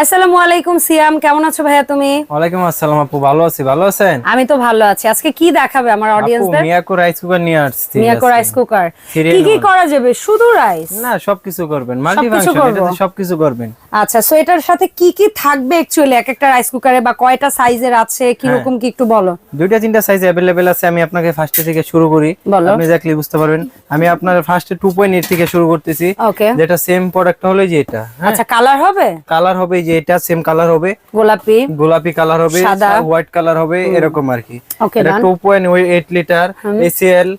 আসসালামু আলাইকুম সিয়াম। কেমন আছো ভাইয়া তুমি? ওয়ালাইকুম আসসালাম আপু ভালো আছি ভালো আছেন? আমি তো ভালো আছি। আজকে কি দেখাবে আমার অডিয়েন্সদের মিয়াকো রাইস কুকার নিয়ে আসছি মিয়াকো রাইস কুকার কি কি করা যাবে? শুধু রাইস না সবকিছু করবেন। মাল্টি ফাংশন এটাতে সবকিছু করবেন। আচ্ছা সো এটার সাথে কি কি থাকবে অ্যাকচুয়ালি এক একটা রাইস কুকারে বা কয়টা সাইজের আছে কি রকম কি একটু বলো দুইটা তিনটা সাইজ अवेलेबल আছে আমি আপনাকে ফার্স্টে থেকে শুরু করি বলো। আপনি দেখলে বুঝতে পারবেন আমি আপনার ফার্স্টে 2.8 থেকে শুরু করতেছি ওকে যেটা সেম প্রোডাক্ট হলো এই যে এটা হ্যাঁ আচ্ছা কালার হবে কালার হবে এই যে এটা সেম কালার হবে গোলাপি গোলাপি কালার হবে সাদা। হোয়াইট কালার হবে এরকম আর কি Okay, এটা done. 2.8 লিটার এসিএল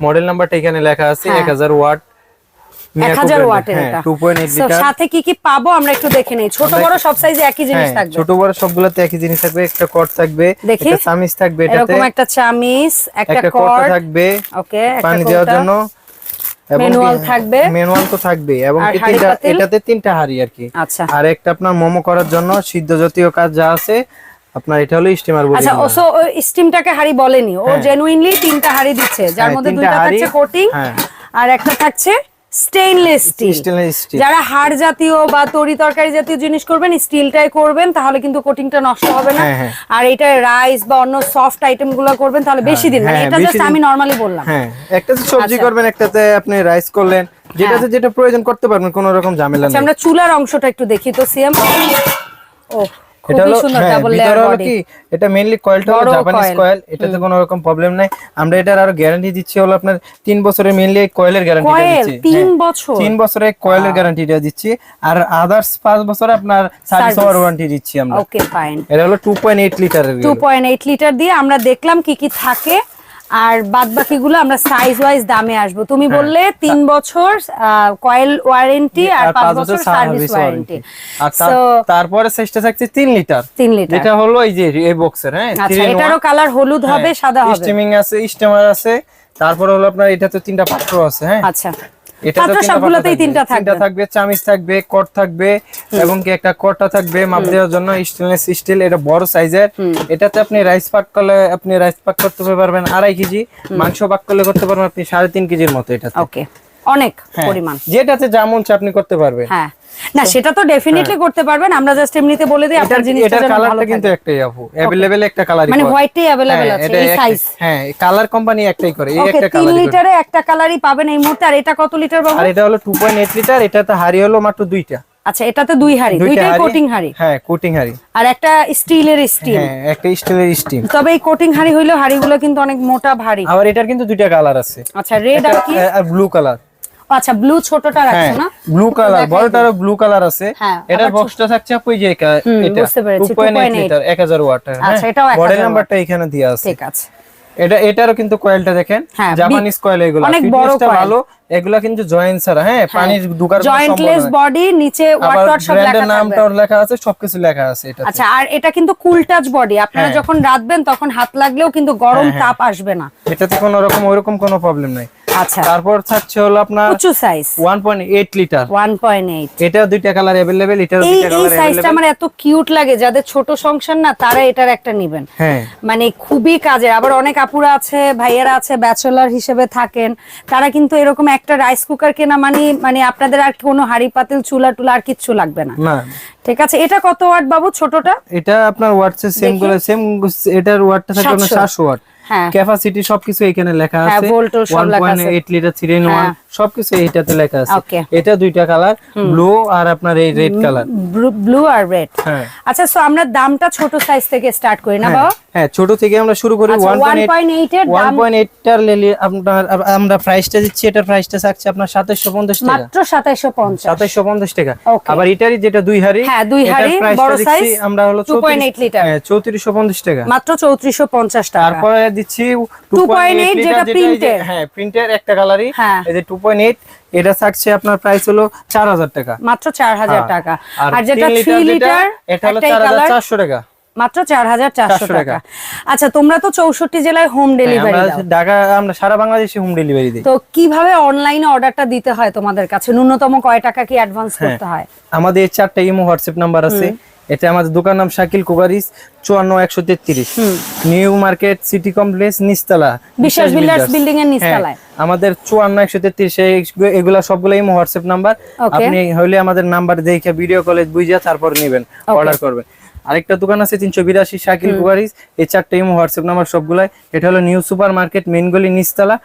মডেল নাম্বারটা এখানে লেখা আছে হ্যাঁ। 1000 ওয়াট এক হাজার ওয়াটের এটা। Two point eight So, litre সাথে কি কি পাবো আমরা একটু দেখে নেই। ছোট বড় সব সাইজে একই জিনিস হ্যাঁ, থাকবে। ছোট বড় সবগুলোতে একই জিনিস থাকবে একটা কট থাকবে একটা চামিচ থাকবে এটাতে। এরকম একটা চামিচ একটা একটা কর্ড থাকবে ওকে পানি দেওয়ার জন্য। Manual থাকবে। ম্যানুয়াল তো থাকবে। এবং আর কি হাঁড়ি তিনটা এটাতে তিনটা হাড়ি আর কি। আচ্ছা। আর একটা আপনার মোমো করার জন্য সিদ্ধ জাতীয় কাজ যা আছে আপনার এটা হলো স্টিমার বলি আচ্ছা স্টিমটাকে হাড়ি বলেনি। ও জেনুইনলি তিনটা হাড়ি দিচ্ছে। যার হ্যাঁ, মধ্যে দুইটা থাকছে কোটিং হ্যাঁ। আর একটা থাকছে স্টেইনলেস স্টিল যারা হাড় জাতীয় বা তরি তরকারি জাতীয় জিনিস করবেন স্টিলটাই করবেন তাহলে কিন্তু কোটিংটা নষ্ট হবে না। হ্যাঁ, হ্যাঁ। আর এটা রাইস বা অন্য সফট আইটেমগুলো করবেন তাহলে বেশি দিন মানে হ্যাঁ, এটা জাস্ট আমি নরমালি বললাম। হ্যাঁ একটাতে সবজি আচ্ছা। করবেন একটাতে আপনি রাইস করলেন। যেটাতে যেটা প্রয়োজন করতে পারবেন কোনো রকম ঝামেলা আচ্ছা নেই। আমরা চুলার অংশটা একটু দেখি তো সিএম ও এটা হলো সুন্দর হ্যাঁ, ডাবল ভিতরে হলো কি এটা মেইনলি কয়েলটা হলো জাপানিজ কয়েল এটাতে কোনো রকম প্রবলেম নাই। আমরা এটার আরও গ্যারান্টি দিচ্ছি হলো আপনার বছরের মেইনলি কয়েলের গ্যারান্টি দিচ্ছি। বছর? বছরের কয়েলের গ্যারান্টিটা দিচ্ছি। আর আদার্স পাঁচ বছরে আপনার সার্ভিস। ওয়ারেন্টি দিচ্ছি আমরা। ওকে ফাইন এটা হলো লিটারের লিটার দিয়ে আমরা দেখলাম কি কি থাকে। আর বাদ বাকিগুলো আমরা সাইজ ওয়াইজ দামে আসব। তুমি হ্যাঁ। বললে তিন বছর কয়েল ওয়ারেন্টি আর পাঁচ বছর সার্ভিস ওয়ারেন্টি তারপরে চেষ্টা থাকছে তিন লিটার তিন লিটার এটা হলো এই যে এই বক্সের হ্যাঁ? আচ্ছা এটারও কালার হলুদ হবে হ্যাঁ, সাদা হবে? স্টিমিং আছে স্টিমার আছে। তারপরে হলো আপনার এটা তো তিনটা পাত্র আছে হ্যাঁ? আচ্ছা। তিনটা থাকবে। চামিচ থাকবে কট থাকবে এবং কি একটা থাকবে মাপ দেওয়ার জন্য স্টেনলেস স্টিল এটা বড় সাইজের এটাতে আপনি রাইস পাক করলে আপনি রাইস পাক করতে পারবেন আড়াই কেজি। মাংস পাক করলে করতে পারবেন আপনি সাড়ে তিন কেজির মতো এটা ওকে অনেক পরিমাণ যেটাতে যেমন চাই আপনি করতে পারবেন হ্যাঁ না সেটা তো ডেফিনেটলি করতে পারবেন আমরা জাস্ট এমনিতে বলে দিই আপনার এটার জিনিসটা এটার যেন ভালো কালারটা কিন্তু থাকে। একটাই আপু अवेलेबल একটা কালারই মানে হোয়াইটটাই অ্যাভেলেবেল আছে এই সাইজ হ্যাঁ কালার কোম্পানি একটাই করে এই ওকে একটা তিন কালার লিটারে একটা কালারই পাবেন এই মুহূর্তে আর এটা কত লিটার বাবু আর এটা হলো 2.8 লিটার এটাতে হাড়ি হলো মাত্র দুইটা আচ্ছা এটাতে দুই হাড়ি দুইটাই কোটিং হাড়ি হ্যাঁ কোটিং হাড়ি আর একটা স্টিলের স্টিল হ্যাঁ একটা স্টিলের স্টিম তবে এই কোটিং হাড়ি হইলেও হাড়িগুলো কিন্তু অনেক মোটা ভারী আবার এটার কিন্তু দুইটা কালার আছে আচ্ছা রেড আর কি আর ব্লু কালার আচ্ছা ব্লু ছোটটা হ্যাঁ রাখছো না? ব্লু কালার ব্লু কালার আছে। হ্যাঁ, এটার বক্সটা থাকছে আপু যে এটা 2.8 2.8 লিটার 1000 ওয়াট আচ্ছা, এটাও 1000 মডেল নাম্বারটা এখানে দেয়া আছে। ঠিক আছে। এটা এটারও কিন্তু কয়েলটা দেখেন জাপানিজ কয়েল এগুলো। অনেক বড়। ভালো এগুলা কিন্তু জয়েন্ট ছাড়া হ্যাঁ? পানি ঢুকার জয়েন্টলেস বডি নিচে ওয়াট ওয়াট সব লেখা থাকবে। লেখা আছে সবকিছু লেখা আছে এটা আচ্ছা আর এটা কিন্তু কুল টাচ বডি আপনারা হ্যাঁ। যখন রাখবেন তখন হাত লাগলেও কিন্তু গরম তাপ আসবে না। এটাতে কোনো রকম ওইরকম কোনো প্রবলেম নাই। আচ্ছা তারপর থাকছে হলো আপনার উঁচু সাইজ 1.8 লিটার 1.8 এটা দুইটা কালার अवेलेबल এটার এই দুইটা এই কালার সাইজটা अवेलेबल আমার এত কিউট লাগে যাদের ছোট সংসার না তারা এটার একটা নেবেন হ্যাঁ মানে খুবই কাজের আবার অনেক আপুরা আছে ভাইয়ারা আছে ব্যাচেলার হিসেবে থাকেন তারা কিন্তু এরকম একটা রাইস কুকার কেনা মানে মানে আপনাদের আর কোনো হাড়ি পাতিল চুলা টুলা আর কিচ্ছু লাগবে না না ঠিক আছে এটা কত ওয়াট বাবু ছোটটা এটা আপনার ওয়াটস সেম গুলো সেম এটার ওয়াটটা থাকবে আপনার 700 700 ওয়াট হ্যাঁ ক্যাপাসিটি সবকিছু এখানে লেখা হ্যাঁ, আছে। volt টোল সব আছে। 1.8 লিটার 3 in 1 সবকিছু এইটাতে লেখা আছে। এটা দুইটা কালার ব্লু আর আপনার এই রেড কালার। ব্লু আর রেড। হ্যাঁ। আচ্ছা সো আমরা দামটা ছোট সাইজ থেকে স্টার্ট করি না বাবা? হ্যাঁ ছোট থেকে আমরা শুরু করি আচ্ছা, 1.8 1.8 এর দাম 1.8 টার লেলি আপনার আমরা প্রাইসটা দিচ্ছি এটার প্রাইসটা থাকছে আপনার 2750 টাকা। মাত্র 2750 2750 টাকা। আবার এটারই যেটা দুই হাড়ি হ্যাঁ, দুই হাঁড়ি, বড় সাইজ আমরা হলো 2.8 লিটার। হ্যাঁ 3450 টাকা। মাত্র 3450 টাকা। তারপরে দিচ্ছি 2.8 যেটা প্রিন্টের হ্যাঁ প্রিন্টের একটা কালারই হ্যাঁ। এই যে 2.8 এটা থাকছে আপনার প্রাইস হলো 4000 টাকা। মাত্র 4000 হ্যাঁ। টাকা। আর যেটা 3 3 লিটার এটা হলো একটাই কালার 4400 টাকা। মাত্র চার হাজার চারশো টাকা। আচ্ছা তোমরা তো চৌষট্টি জেলায় হোম হ্যাঁ, ডেলিভারি আমরা ঢাকা আমরা সারা বাংলাদেশে হোম ডেলিভারি দিই। তো কীভাবে অনলাইনে অর্ডারটা দিতে হয় তোমাদের কাছে? ন্যূনতম কয় টাকা কি অ্যাডভান্স। করতে হয়? আমাদের চারটা ইমো হোয়াটসঅ্যাপ নাম্বার আছে। এটা আমাদের দোকান নাম শাকিল কুকারিস চুয়ান্ন একশো তেত্রিশ। নিউ মার্কেট সিটি কমপ্লেক্স নিচতলা। বিশ্বাস বিল্ডার্স বিল্ডিং এর হ্যাঁ, নিচতলায়? আমাদের চুয়ান্ন একশো তেত্রিশ এগুলা সবগুলো ইমো হোয়াটসঅ্যাপ নাম্বার। আপনি হলে আমাদের নাম্বার দেখে ভিডিও কলেজ বুঝিয়া তারপর নেবেন অর্ডার করবেন। আরেকটা দোকান আছে তিনশো বিরাশি শাকিল কুকারিস এই চারটে হোয়াটসঅ্যাপ নাম্বার সবগুলাই। এটা হলো নিউ সুপার মার্কেট মেন গলি নিচতলা।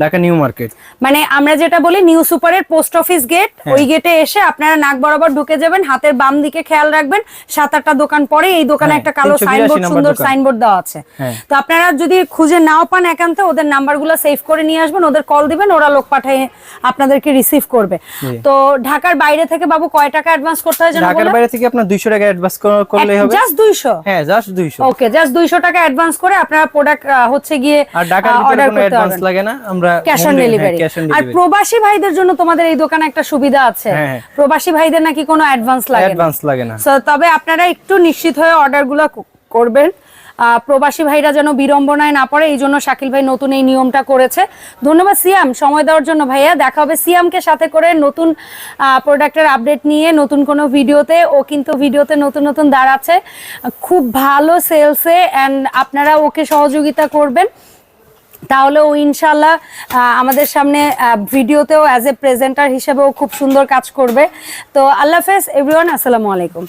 Dhaka new market. মানে আমরা যেটা বলি নিউ সুপারের পোস্ট অফিস গেট হ্যাঁ। ওই গেটে এসে আপনারা নাক বরাবর ঢুকে যাবেন হাতের বাম দিকে খেয়াল রাখবেন সাত আটটা দোকান পরে এই দোকানে হ্যাঁ, একটা কালো সাইনবোর্ড সুন্দর সাইনবোর্ড দেওয়া আছে। হ্যাঁ। তো আপনারা যদি খুঁজে নাও পান একান্ত ওদের নাম্বারগুলো সেভ করে নিয়ে আসবেন ওদের কল দিবেন ওরা লোক পাঠিয়ে আপনাদেরকে রিসিভ করবে। তো ঢাকার বাইরে থেকে বাবু কয় টাকা অ্যাডভান্স করতে হয় ঢাকার বাইরে থেকে আপনার দুইশো টাকা অ্যাডভান্স করলেই হবে। জাস্ট দুইশো? হ্যাঁ জাস্ট দুইশো। ওকে জাস্ট দুইশো টাকা অ্যাডভান্স করে আপনারা প্রোডাক্ট হচ্ছে গিয়ে আর ঢাকার ভিতরে কোনো অ্যাডভান্স লাগে না আমরা ক্যাশ অন ডেলিভারি আর। প্রবাসী ভাইদের জন্য তোমাদের এই দোকানে একটা সুবিধা আছে। হ্যাঁ, হ্যাঁ। প্রবাসী ভাইদের নাকি কোনো অ্যাডভান্স লাগে অ্যাডভান্স লাগে না। তবে আপনারা একটু নিশ্চিত হয়ে অর্ডারগুলো করবেন। প্রবাসী ভাইরা যেন বিড়ম্বনায় না পড়ে এই জন্য শাকিল ভাই নতুন এই নিয়মটা করেছে। ধন্যবাদ সিয়াম সময় দেওয়ার জন্য ভাইয়া। দেখা হবে সিয়ামকে সাথে করে নতুন প্রোডাক্টের আপডেট নিয়ে নতুন কোনো ভিডিওতে। ও কিন্তু ভিডিওতে নতুন নতুন দাঁড়াচ্ছে। খুব ভালো সেলসে অ্যান্ড আপনারা ওকে সহযোগিতা করবেন। তাহলে ও ইনশাল্লাহ আমাদের সামনে ভিডিওতেও অ্যাজ এ প্রেজেন্টার হিসেবেও খুব সুন্দর কাজ করবে। তো আল্লাহ হাফেজ এভরিওয়ান আসসালামু আলাইকুম।